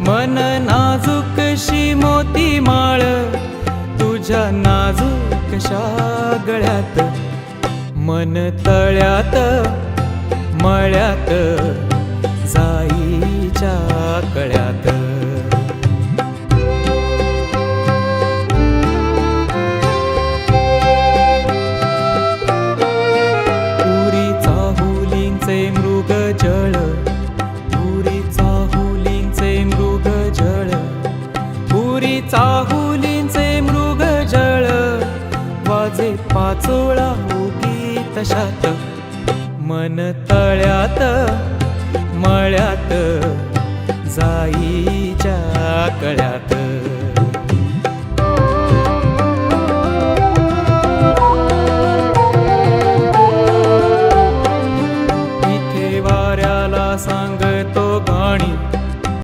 मन नाजूकशी मोती माळ तुझ्या नाजूकशा गळ्यात. मन तळ्यात मळ्यात जाईच्या कळ्यात. पुरी चाहुलींचे मृग जळ चाहुलींचे मृग जळ वाजे पाचोळा होती तशात. मन तळ्यात मळ्यात जाईच्या कळ्यात. सांगतो गाणी